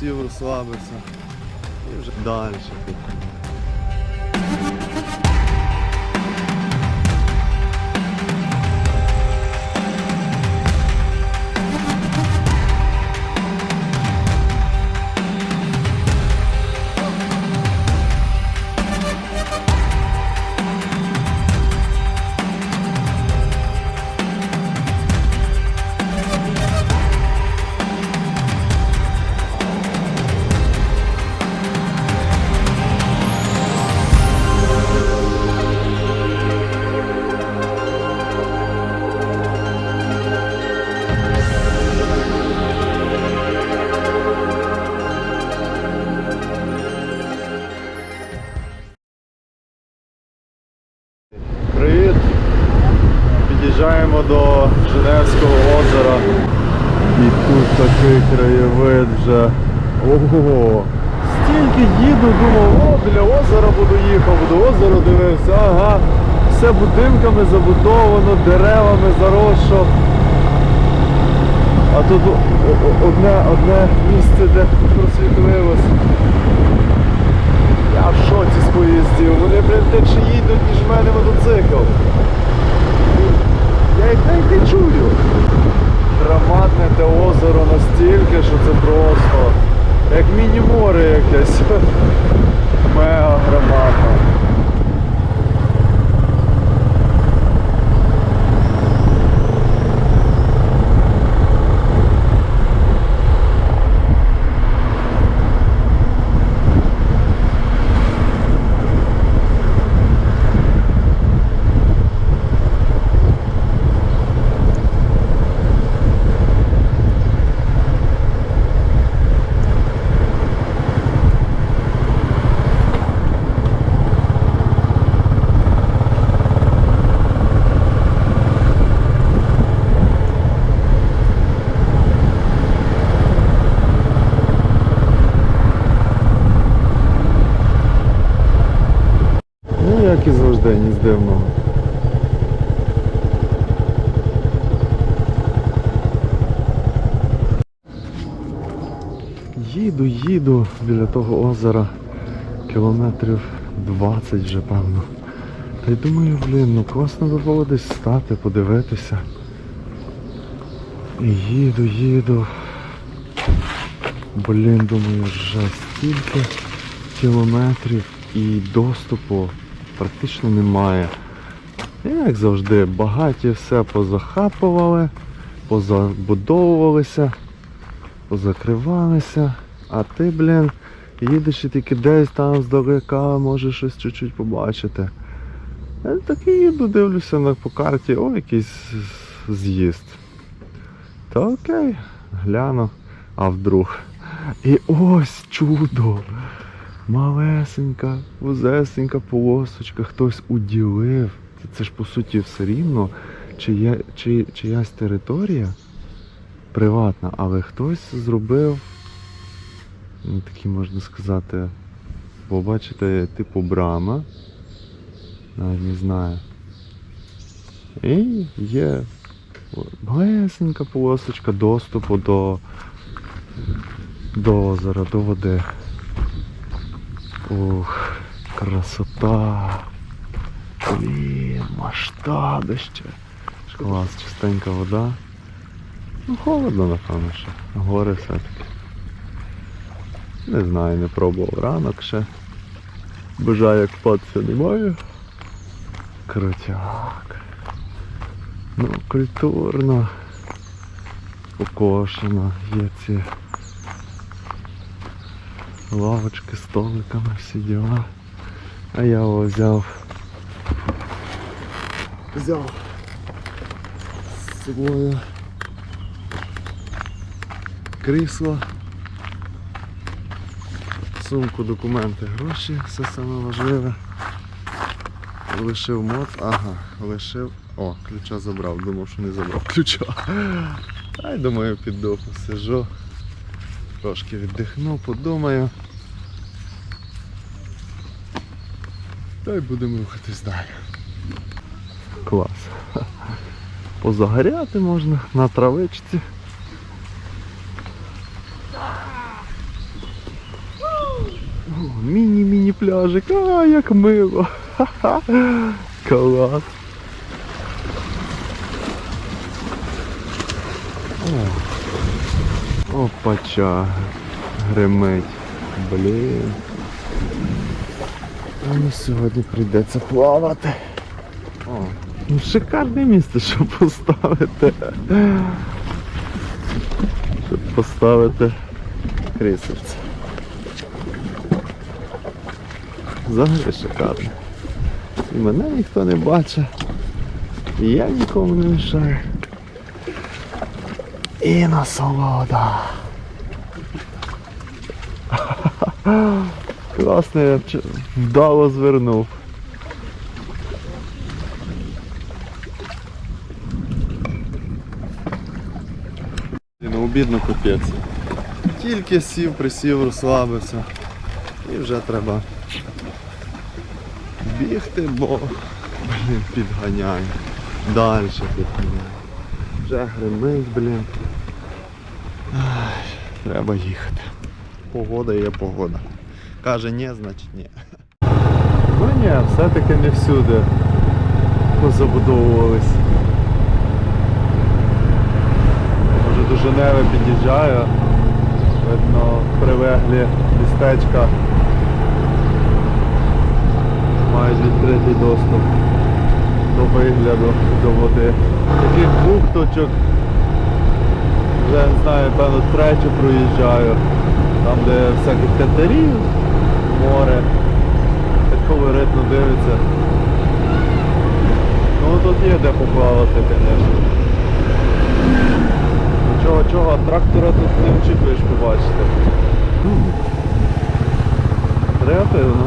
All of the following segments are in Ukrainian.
сів, розслабився. І вже далі. Тут одне, одне місце, де просвітлилось. Я в шоці з поїздів. Вони, блін, тихше їдуть, ніж в мене мотоцикл. Я їх навіть не чую. Громадне те озеро настільки, що це просто як міні-море якесь. Мега громадне. Ну, як і завжди, ні з дивного. Їду, їду біля того озера кілометрів 20 вже певно. Та й думаю, блін, ну класно би було десь стати, подивитися. І їду, їду. Блін, думаю, вже стільки кілометрів і доступу практично немає. Як завжди, багаті все позахапували, позабудовувалися, позакривалися, а ти, блін, їдеш і тільки десь там здалека, можеш щось чуть-чуть побачити. Я так і їду, дивлюся на по карті, о, якийсь з'їзд. Та окей, гляну, а вдруг. І ось чудо! Малесенька, вузесенька полосочка, хтось уділив. Це, це ж по суті все рівно, чия, чи, чиясь територія приватна, але хтось зробив, такі можна сказати, побачите, типу брама. Навіть не знаю. І є малесенька полосочка доступу до, до озера, до води. Ух, красота. Блін, масштабище. Клас, чистенька вода. Ну, холодно, напевно, ще. Гори все-таки. Не знаю, не пробував ранок ще. Бажаю купатися немає. Крутяк. Ну, культурно. Покошено. Є ці лавочки, столиками, всі діла. А я його взяв. Взяв з собою крісло, сумку, документи, гроші, все саме важливе. Лишив мод, ага, лишив. О, ключа забрав, думав, що не забрав ключа. Й думаю, піду посижу. Трошки віддихну, подумаю. Та й будемо рухатись далі. Клас. Позагоряти можна на травичці. Міні-міні пляжик. А, як мило. Ха-ха. Клас. О. Опача. Гримить. Блін. Мені сьогодні прийдеться плавати. О, ну шикарне місце, щоб поставити. Щоб поставити крісельце. Взагалі шикарно. І мене ніхто не бачить. І я нікому не мішаю. І насолода. Класно, я вдало звернув. Ну, обідно капець. Тільки сів, присів, розслабився. І вже треба бігти, бо блін, підганяє. Далі підганяє. Вже гримить, блін. Ай, треба їхати. Погода є погода. Каже ні, значить ні. Ну ні, все-таки не всюди позабудовувались. Може до Женеви під'їжджаю. Видно, прилеглі містечка мають відкритий доступ до вигляду, до води. Таких бухточок вже не знаю, певно третю проїжджаю. Там де всяких катерів, море. Так колоритно дивиться. Ну тут є де поплавати, звісно. Чого, чого, трактора тут не очікуєш побачити. Креативно.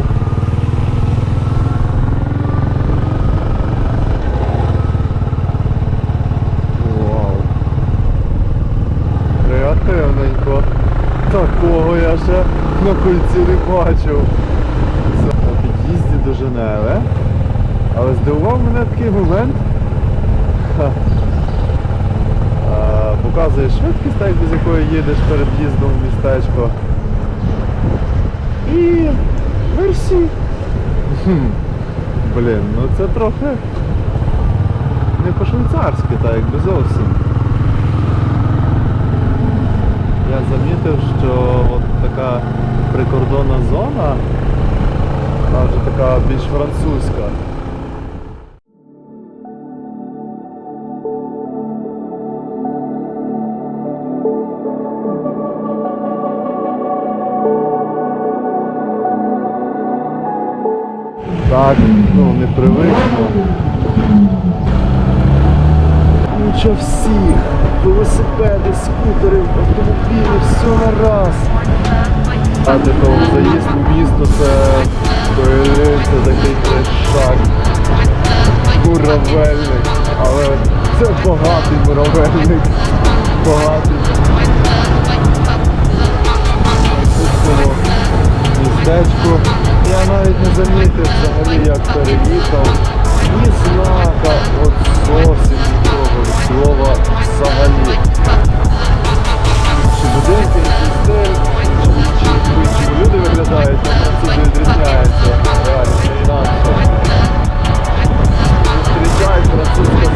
Вау. Креативненько. Такого я ще на не бачив. На під'їзді до Женеви. Але здивував мене такий момент. Ха. А, Показує швидкість, так, без якої їдеш перед в'їздом в містечко. І мерсі. Хм. Блін, ну це трохи не по-швейцарськи, так якби зовсім. Я замітив, що така прикордонна зона, вона вже така більш французька. Так, ну непривично. Нічого всіх, велосипеди, скутери, автомобілі, все на раз. А типу заїзд в місто це це такий трешак. Муравельник. Але це багатий муравельник. Багатий. Пустимо містечко. Я навіть не замітив взагалі як переїхав. Ні знака, от зовсім слова взагалі. Чи будинки, який стиль, чи, чи, чи, чи люди виглядають, там французи відрізняються. Реально, це. Зустрічають французька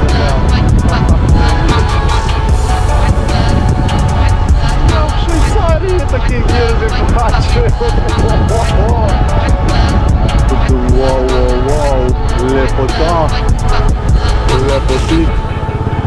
таких бачив.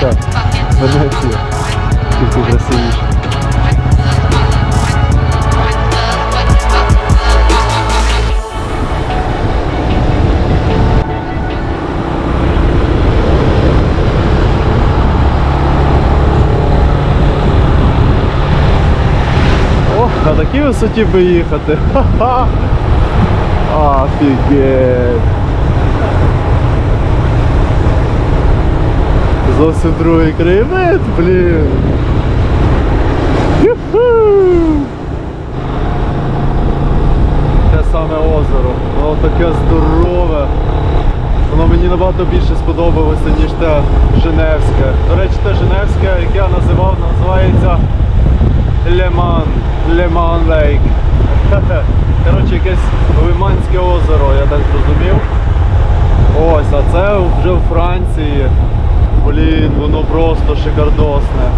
Так, Венеція. Тільки красивіше. О, на такій висоті би їхати. Ха-ха! Офігеть! Зовсім другий краєвид, блін. Те саме озеро. Воно таке здорове. Воно мені набагато більше сподобалося, ніж те Женевське. До речі, те Женевське, яке я називав, називається Леман. Леман Лейк. Коротше, якесь Лиманське озеро, я так зрозумів. Ось, а це вже в Франції. Блін, воно просто шикардосне.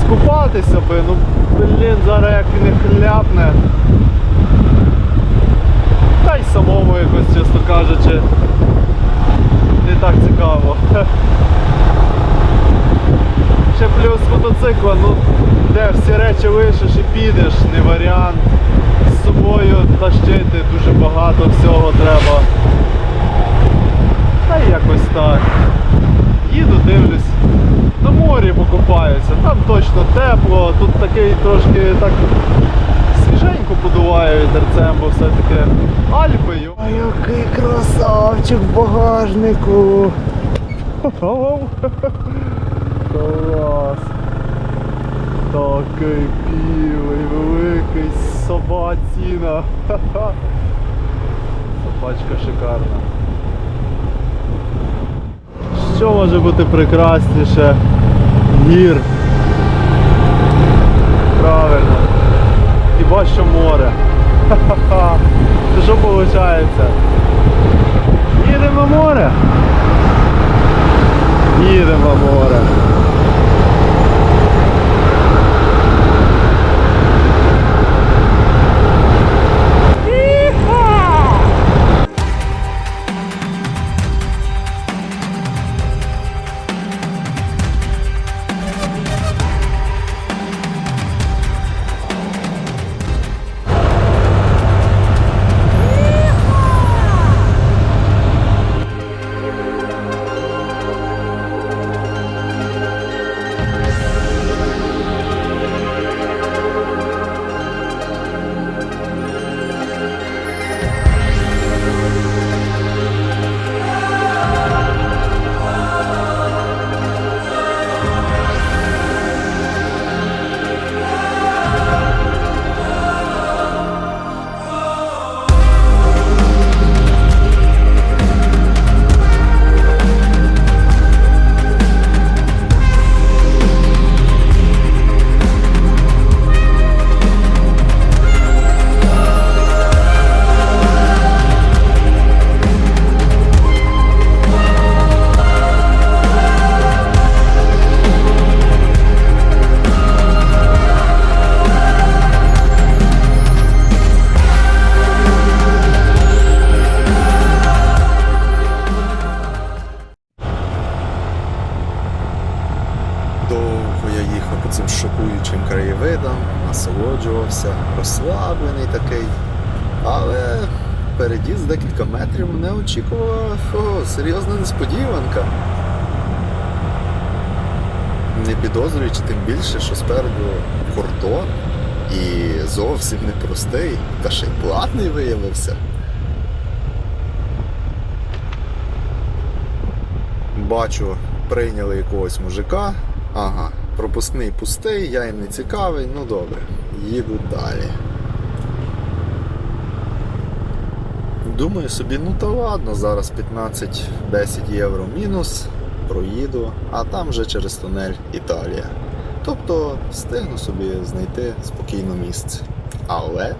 Скупатися би, ну блін, зараз як не хляпне. Та й самому якось, чесно кажучи, не так цікаво. Ще плюс мотоцикла, ну де всі речі лишиш і підеш, не варіант. З собою тащити дуже багато всього треба. Та якось так. Їду, дивлюсь, на морі покупаюся, там точно тепло, тут такий трошки так свіженько подуває вітерцем, бо все-таки Альпи. А який красавчик в багажнику. Клас. Такий білий, великий собаціна. Собачка шикарна. Що може бути прекрасніше? Гір. Правильно. Хіба що море. Ха-ха-ха. Це що виходить? Їдемо море. Їдемо море. Очікувала о, серйозна несподіванка. Не підозрюючи тим більше, що спереду кордон і зовсім непростий, та ще й платний виявився. Бачу, прийняли якогось мужика. Ага, пропускний пустий, я їм не цікавий, ну добре, їду далі. Думаю собі, ну та ладно, зараз 15-10 євро мінус, проїду, а там вже через тунель Італія. Тобто встигну собі знайти спокійне місце. Але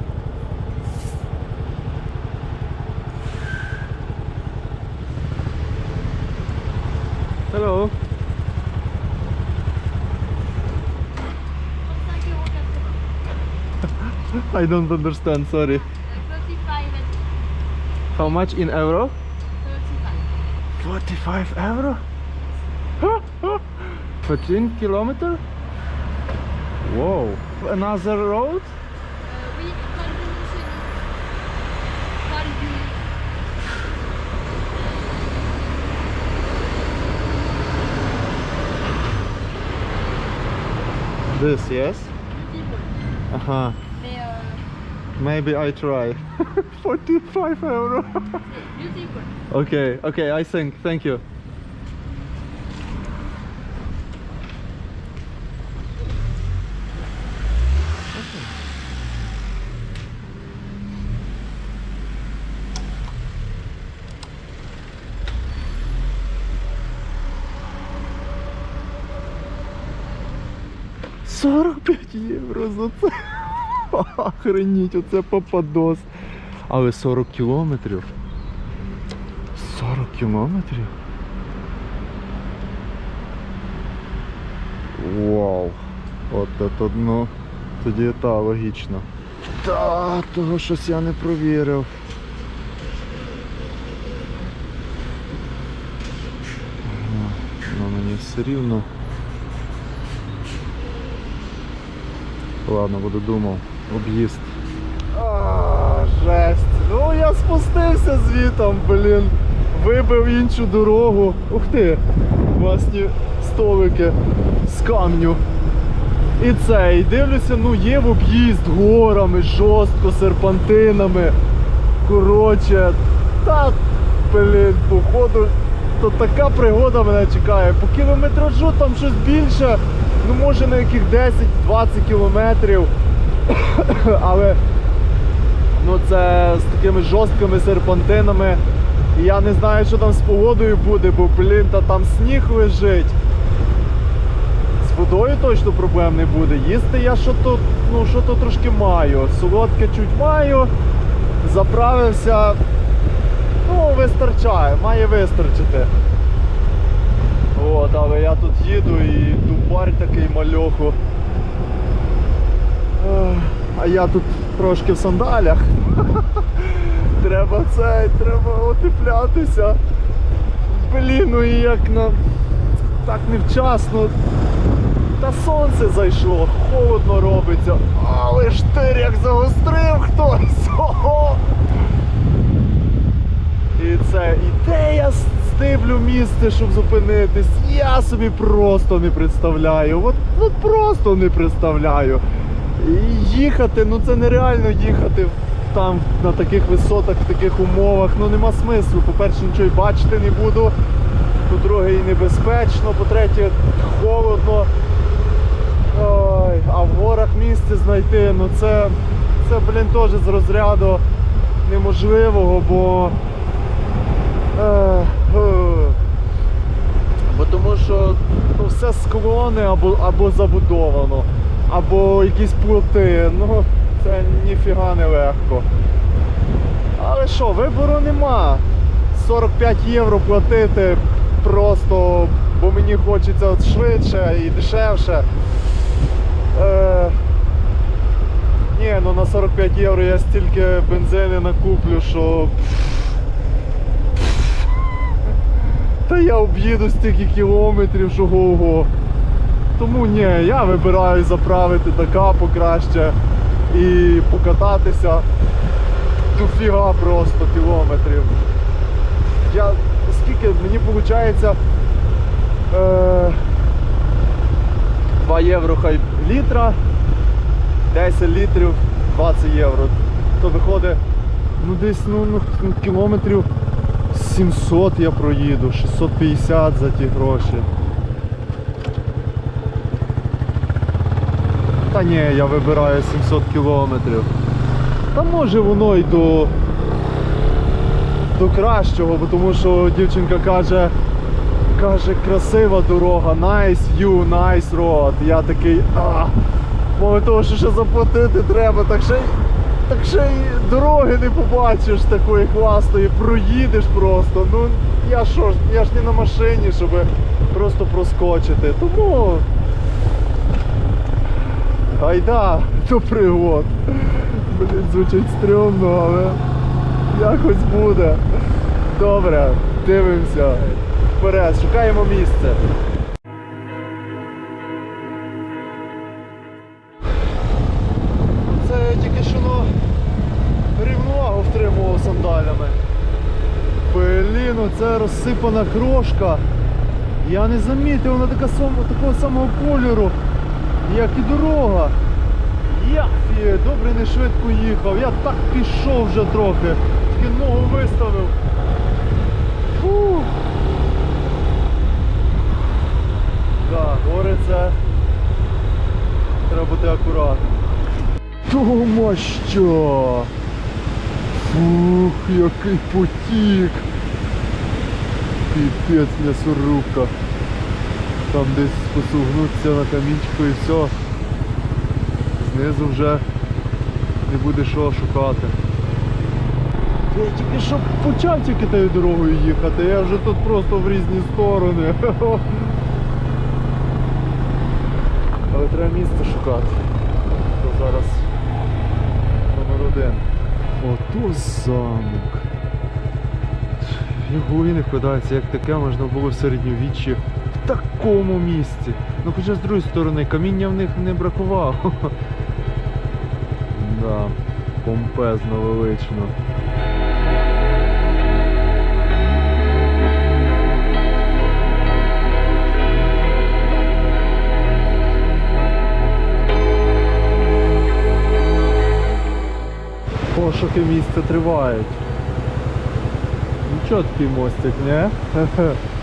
Hello. I don't understand, sorry. How much in euro? 45. 45 euro? 14 kilometer? Whoa. Another road? This, yes? Uh-huh. Maybe I try. 45 euro. okay, okay, I think. Thank you. Охреніть, оце попадос. Але 40 кілометрів. 40 кілометрів? Вау. От це ну, тоді та логічно. Та, того щось я не провірив. Ну мені все рівно. Ладно, буду думав. Об'їзд. А, жесть. Ну я спустився звітом, блін. Вибив іншу дорогу. Ух ти! Власні столики з камню. І це, і дивлюся, ну є в об'їзд горами, жорстко, серпантинами. Коротше, та, блін, походу, то така пригода мене чекає. По кілометражу там щось більше, ну може на яких 10-20 кілометрів. Але ну це з такими жорсткими серпантинами. І я не знаю, що там з погодою буде, бо блін, та там сніг лежить. З водою точно проблем не буде. Їсти я що то, ну, що то трошки маю. Солодке чуть маю. Заправився. Ну, вистачає, має вистачити. От, але я тут їду і дубарь такий мальоху. А я тут трошки в сандалях. Треба це, треба отеплятися. Блін, ну і як на так невчасно. Та сонце зайшло, холодно робиться. Але штир як загострив хтось. Ого! І це, і я стиблю місце, щоб зупинитись, я собі просто не представляю. От, от просто не представляю. І їхати, ну це нереально їхати там на таких висотах, в таких умовах. Ну нема смислу. По-перше, нічого й бачити не буду. По-друге, і небезпечно, по-третє, холодно. Ой, а в горах місце знайти, ну це, це блін, теж з розряду неможливого, бо. Е, е, бо тому що ну, все склони або, або забудовано, або якісь плоти. Ну, це ніфіга не легко. Але що, вибору нема. 45 євро платити просто, бо мені хочеться от швидше і дешевше. Е, ні, ну на 45 євро я стільки бензину накуплю, що. Та я об'їду стільки кілометрів, що го-го. Тому ні, я вибираю заправити така покраще і покататися дофіга просто кілометрів. Я скільки мені виходить е, 2 євро хай літра, 10 літрів 20 євро. То виходить ну десь ну, ну, кілометрів 700 я проїду, 650 за ті гроші. Ні, я вибираю 700 кілометрів. Та може воно й до, до кращого, бо тому що дівчинка каже, каже, красива дорога, nice view, nice road. Я такий, а, мало того, що ще заплатити треба, так ще, й- так ще й дороги не побачиш такої класної, проїдеш просто. Ну я що ж, я ж не на машині, щоб просто проскочити. Тому Айда, до пригод. Блін, звучить стрьомно, але якось буде. Добре, Дивимося. Вперед, шукаємо місце. Це тільки що рівновагу втримував сандалями. Блін, це розсипана крошка. Я не замітив, вона така такого самого кольору, як і дорога. Я добре не швидко їхав. Я так пішов вже трохи. Тільки ногу виставив. Фух. Так, гори це. Треба бути акуратним. Тома що? Фух, який потік. Піпець м'ясорубка. Там десь посугнуться на камінчику і все. Знизу вже не буде що шукати. Я тільки що почав тільки тою дорогою їхати, я вже тут просто в різні сторони. Але треба місце шукати. То зараз номер один. Ото замок. В голові не вкладається, як таке можна було в середньовіччі такому місці. Ну хоча з другої сторони, каміння в них не бракувало. Да, помпезно велично. Пошуки місця тривають. Нічого такий мостик, не?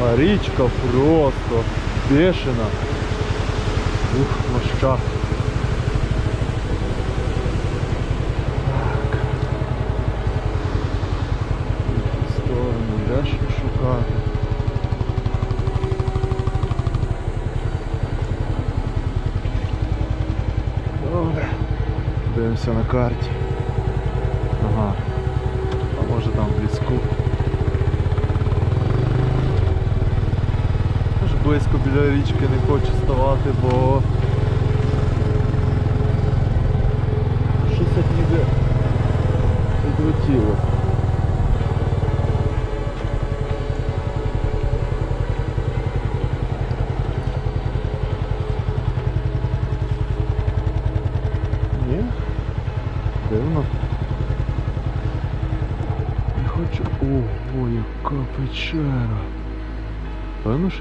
А річка просто бешена. Ух, моща. Так. Сторону, де що шукати? Добре. Дивимося на карті. Біля річки не хоче ставати, бо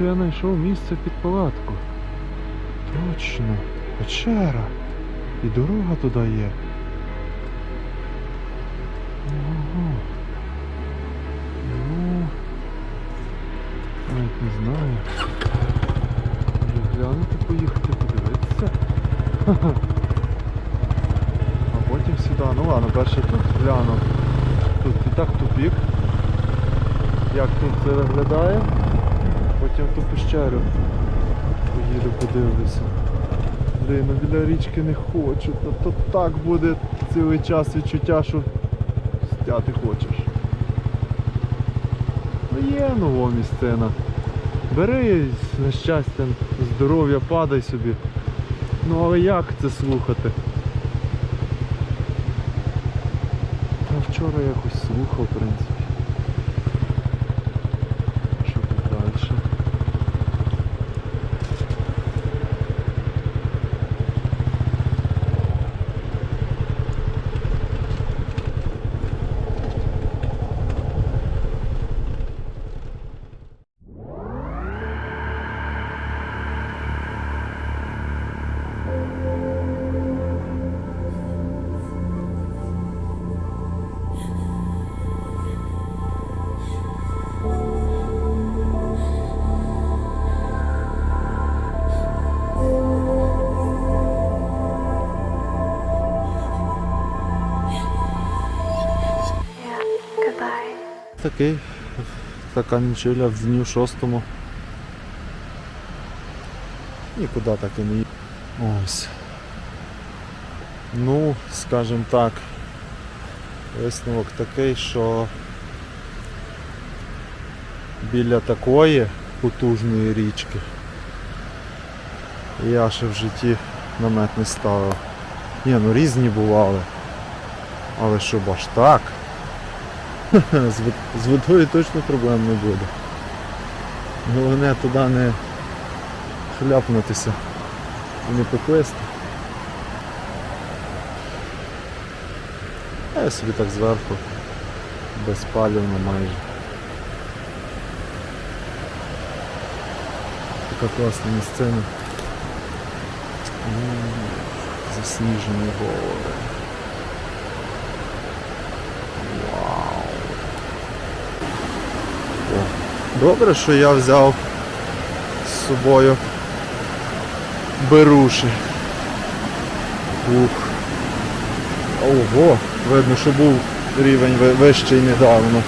що я знайшов місце під палатку. Точно, печера. І дорога туди є. Ого. Ну, навіть не знаю. Глянути, поїхати, подивитися. А потім сюди. Ну ладно, перше тут гляну. Тут і так тупік. Як тут це виглядає. Потім ту пещеру поїду, подивлюся. Блін, ну біля річки не хочу. То, то так буде цілий час відчуття, що стяти хочеш. Ну є нова місцина. Бери на щастя, здоров'я, падай собі. Ну але як це слухати? Та вчора якось слухав, в принципі. Такий така нічиля в дню шостому. Нікуди так і не їде. Ось. Ну, скажімо так, висновок такий, що біля такої потужної річки я ще в житті намет не ставив. Ні, ну різні бували. Але щоб аж так. З, водою точно проблем не буде. Головне туди не хляпнутися і не поплисти. А я собі так зверху, безпалівно майже. Така класна місцина. Засніжені гори. Вау. О, добре, що я взяв з собою беруші. Ух. Ого, видно, що був рівень вищий недавно.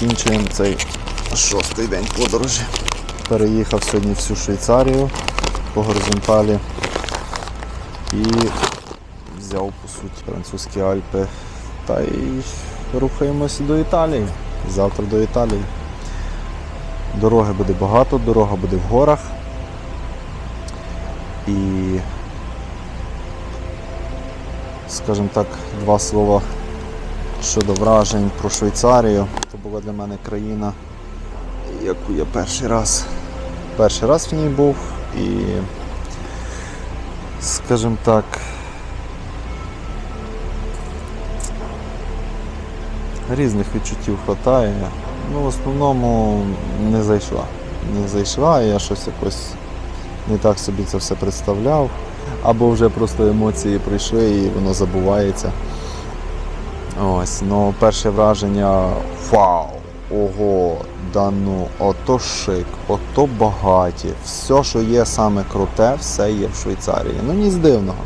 Закінчуємо цей шостий день подорожі. Переїхав сьогодні всю Швейцарію по горизонталі і взяв по суті французькі Альпи та й рухаємося до Італії. Завтра до Італії. Дороги буде багато, дорога буде в горах. І скажімо так, два слова щодо вражень про Швейцарію. Це була для мене країна, яку я перший раз, перший раз в ній був і, скажімо так, різних відчуттів вистачає. Ну, в основному не зайшла. Не зайшла, я щось якось не так собі це все представляв. Або вже просто емоції прийшли і воно забувається. Ось, ну перше враження вау! Ого, да ну, ото шик, ото багаті. Все, що є саме круте, все є в Швейцарії. Ну ні з дивного.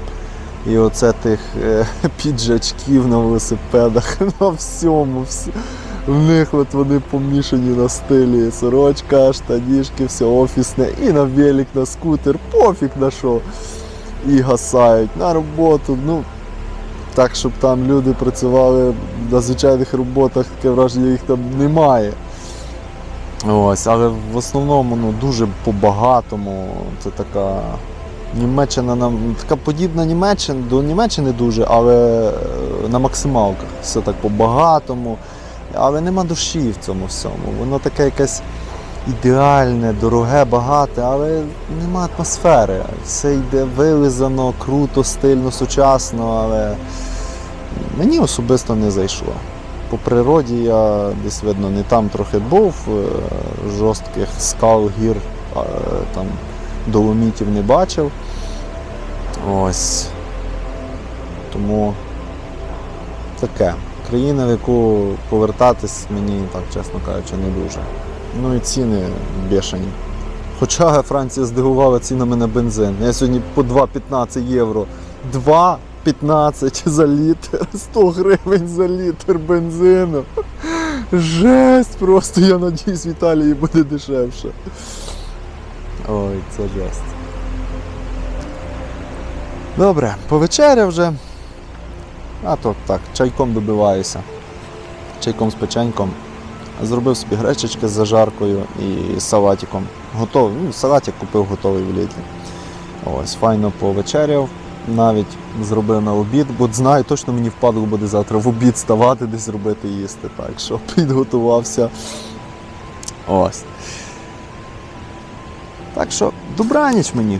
І оце тих е, піджачків на велосипедах на всьому. Всі. В них от вони помішані на стилі. Сорочка, штанішки, все офісне, і на велик, на скутер, пофіг на що. І гасають на роботу. Ну, так, щоб там люди працювали на звичайних роботах, таке враження їх там немає. Ось, але в основному ну, дуже по-багатому. Це така Німеччина нам така подібна Німеччина, до Німеччини дуже, але е, на максималках. Все так по-багатому. Але нема душі в цьому всьому. Воно таке якесь ідеальне, дороге, багате, але нема атмосфери. Все йде вилизано, круто, стильно, сучасно, але мені особисто не зайшло. По природі я десь видно не там трохи був, е, жорстких скал, гір, там доломітів не бачив. Ось. Тому таке. Країна, в яку повертатись мені, так чесно кажучи, не дуже. Ну і ціни бешені. Хоча Франція здивувала цінами на бензин. Я сьогодні по 2,15 євро. 2,15 за літр, 100 гривень за літр бензину. Жесть просто, я надіюсь, в Італії буде дешевше. Ой, це жесть. Добре, повечеря вже. А то так, чайком добиваюся. Чайком з печеньком. Зробив собі гречечки з зажаркою і салатиком. Готовий. Ну, салатик купив готовий в Лідлі. Ось, файно повечеряв. Навіть зробив на обід, бо знаю, точно мені впадло буде завтра в обід ставати, десь робити їсти. Так що підготувався. Ось. Так що, добраніч мені.